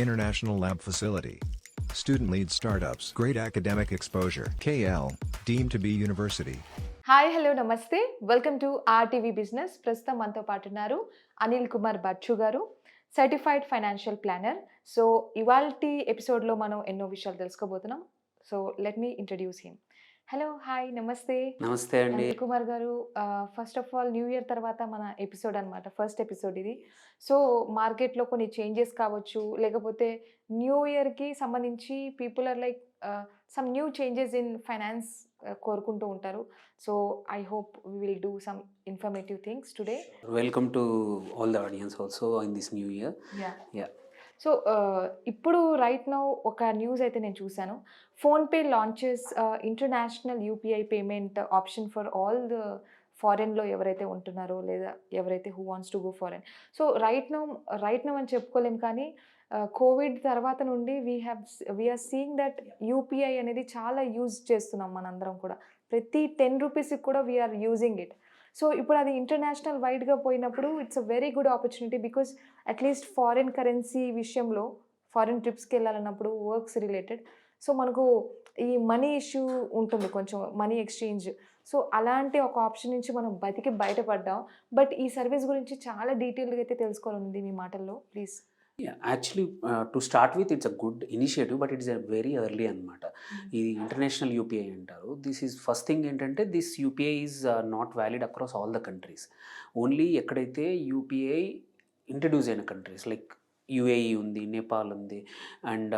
International Lab Facility. Student lead startups. Great academic exposure. KL. Deemed to be university. Hi hello namaste welcome to RTV business ప్రస్తుతం మనతో పాటు ఉన్నారు అనిల్ కుమార్ బచ్చు గారు certified financial planner so ఇవాల్టి ఎపిసోడ్లో మనం ఎన్నో విషయాలు తెలుసుకోబోతున్నాం so let me introduce him hello hi namaste. Namaste అండి. కుమార్ గారు first of all new year తర్వాత మన ఎపిసోడ్ అన్నమాట ఫస్ట్ ఎపిసోడ్ ఇది. సో మార్కెట్లో కొన్ని చేంజెస్ కావచ్చు లేకపోతే న్యూ ఇయర్కి సంబంధించి people are like some new changes in finance కోరుకుంటూ ఉంటారు. So I hope we will do some informative things today welcome to all the audience also in this new year Yeah. So ఇప్పుడు right now ఒక news అయితే నేను చూశాను. PhonePe launches international UPI payment option for all the ఫారెన్లో ఎవరైతే ఉంటున్నారో లేదా ఎవరైతే who wants to go foreign so right now right now అని చెప్పుకోలేం కానీ కోవిడ్ తర్వాత నుండి we have we are seeing that UPI అనేది చాలా యూజ్ చేస్తున్నాం మనందరం కూడా. ప్రతి టెన్ రూపీస్కి కూడా వీఆర్ యూజింగ్ ఇట్ సో ఇప్పుడు అది ఇంటర్నేషనల్ వైడ్గా పోయినప్పుడు it's a very good opportunity because at least foreign currency విషయంలో ఫారిన్ ట్రిప్స్కి వెళ్ళాలన్నప్పుడు వర్క్స్ రిలేటెడ్ సో మనకు ఈ మనీ ఇష్యూ ఉంటుంది కొంచెం మనీ ఎక్స్చేంజ్ సో అలాంటి ఒక ఆప్షన్ నుంచి మనం బతికి బయటపడ్డాం. బట్ ఈ సర్వీస్ గురించి చాలా డీటెయిల్గా అయితే తెలుసుకోవాలనుంది మీ మాటల్లో. Please actually to start with it's a good initiative but it's very early అనమాట ఇది ఇంటర్నేషనల్ యూపీఐ అంటారు. దిస్ ఈజ్ ఫస్ట్ థింగ్ ఏంటంటే this UPI is not valid across all the countries only ఎక్కడైతే యూపీఐ ఇంట్రడ్యూస్ అయిన countries like UAE ఉంది నేపాల్ ఉంది and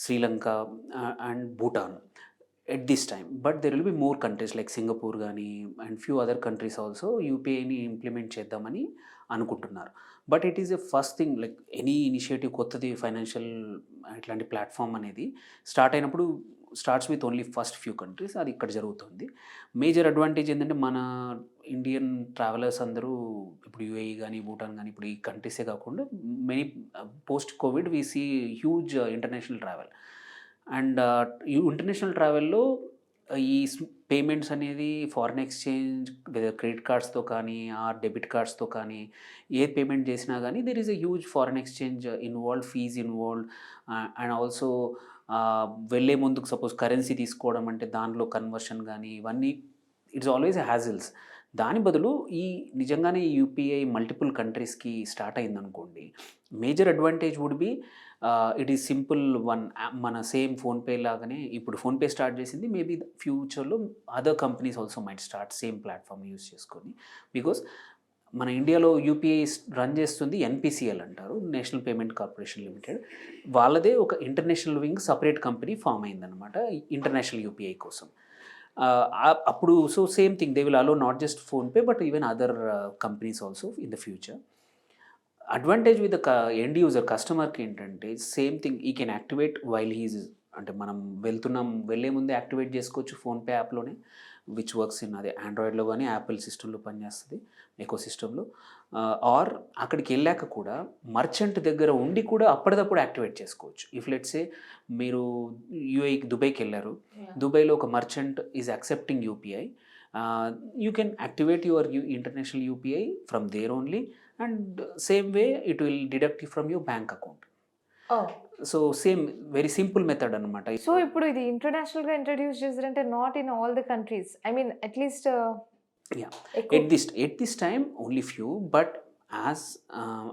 Sri Lanka and Bhutan at this time but there will be more countries like Singapore కానీ and few other countries also యూపీఐని implement చేద్దామని అనుకుంటున్నారు. But it is a first thing like any initiative కొత్తది financial ఇట్లాంటి platform అనేది start అయినప్పుడు starts with only first few countries అది ఇక్కడ జరుగుతుంది. మేజర్ అడ్వాంటేజ్ ఏంటంటే మన ఇండియన్ ట్రావెలర్స్ అందరూ ఇప్పుడు యూఏఈ కానీ భూటాన్ కానీ ఇప్పుడు ఈ కంట్రీసే కాకుండా many post Covid we see huge international travel. And international ట్రావెల్లో ఈ పేమెంట్స్ అనేది ఫారిన్ ఎక్స్చేంజ్ క్రెడిట్ కార్డ్స్తో కానీ ఆర్ డెబిట్ కార్డ్స్తో కానీ ఏ పేమెంట్ చేసినా కానీ there is a huge foreign exchange involve fees involve and also వెళ్ళే ముందుకు సపోజ్ కరెన్సీ తీసుకోవడం అంటే దానిలో కన్వర్షన్ కానీ ఇవన్నీ ఇట్స్ ఆల్వేస్ హ్యాజిల్స్ దాని బదులు ఈ నిజంగానే యూపీఐ మల్టిపుల్ కంట్రీస్కి స్టార్ట్ అయిందనుకోండి major advantage would be it is simple one మన సేమ్ ఫోన్పే లాగానే ఇప్పుడు ఫోన్పే స్టార్ట్ చేసింది మేబీ ఫ్యూచర్లో other companies also might start same platform use చేసుకొని బికాస్ మన ఇండియాలో యూపీఐ రన్ చేస్తుంది ఎన్పిసిఎల్ అంటారు నేషనల్ పేమెంట్ కార్పొరేషన్ లిమిటెడ్ వాళ్ళదే ఒక international wing separate company form అయిందనమాట ఇంటర్నేషనల్ యూపీఐ కోసం. అప్పుడు so same thing they will allow not just PhonePe but even other companies also in the future advantage with the end user కస్టమర్కి ఏంటంటే same thing ఈ can activate while he's అంటే మనం వెళ్తున్నాం వెళ్ళే ముందే యాక్టివేట్ చేసుకోవచ్చు ఫోన్పే యాప్లోనే విచ్ వర్క్స్ ఇన్ అదే ఆండ్రాయిడ్లో కానీ యాపిల్ సిస్టంలో పనిచేస్తుంది ఎకో సిస్టంలో ఆర్ అక్కడికి వెళ్ళాక కూడా మర్చెంట్ దగ్గర ఉండి కూడా అప్పటిదప్పుడు యాక్టివేట్ చేసుకోవచ్చు. ఇఫ్ లెట్సే మీరు యూఏకి దుబాయ్కి వెళ్ళారు దుబాయ్లో ఒక merchant is accepting UPI you can activate your you international UPI from there only and same way it will deduct from your bank account so same very simple method అనమాట so ఇప్పుడు ఇది ఇంటర్నేషనల్గా ఇంట్రడ్యూస్ చేశారంటే not in all the countries I mean at least at this at this time only few but as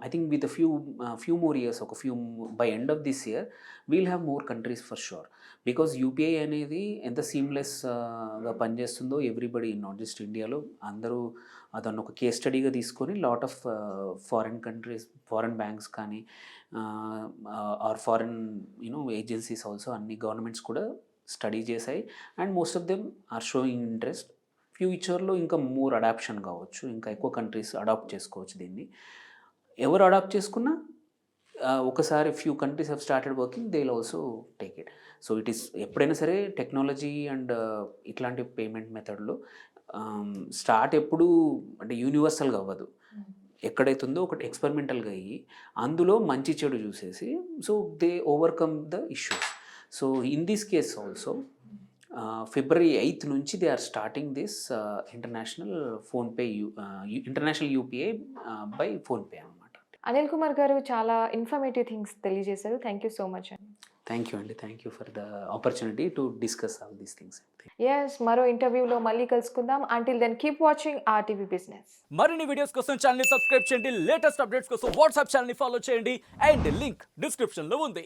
I think with few few more years ఒక few by end of this year we'll have more countries for for because because UPI అనేది ఎంత సీమ్లెస్గా పనిచేస్తుందో everybody not just ఇండియాలో అందరూ అదನ್ನು ఒక case స్టడీగా తీసుకొని lot of foreign countries foreign banks కానీ are foreign you know agencies also అన్ని గవర్నమెంట్స్ కూడా స్టడీ చేశాయి. And most of them are showing interest ఫ్యూచర్లో ఇంకా మోర్ అడాప్షన్ కావచ్చు ఇంకా ఎక్కువ కంట్రీస్ అడాప్ట్ చేసుకోవచ్చు దీన్ని. ఎవరు అడాప్ట్ చేసుకున్నా ఒకసారి few countries have started working they will also take it so it is ఎప్పుడైనా సరే టెక్నాలజీ అండ్ ఇట్లాంటి పేమెంట్ మెథడ్లో స్టార్ట్ ఎప్పుడు అంటే యూనివర్సల్గా అవ్వదు. ఎక్కడైతుందో ఒకటి ఎక్స్పెరిమెంటల్గా అయ్యి అందులో మంచి చెడు చూసేసి so they overcome the issues so in this case also February eighth నుంచి they are starting this international PhonePe you international UPI by PhonePe అనమాట అనిల్ కుమార్ గారు చాలా ఇన్ఫర్మేటివ్ థింగ్స్ తెలియజేశారు. థ్యాంక్ యూ సో మచ్ అండి థ్యాంక్ యూ అండి. Thank you for the opportunity to discuss all these things yes మరో ఇంటర్వ్యూలో మళ్ళీ కలుసుకుందాం. Until then keep watching RTV business మరిన్ని వీడియోస్ కోసం ఛానల్ సబ్స్క్రైబ్ చేయండి. లేటెస్ట్ అప్డేట్స్ కోసం వాట్సాప్ ఛానల్ ఫాలో చేయండి. అండ్ లింక్ డిస్క్రిప్షన్లో ఉంది.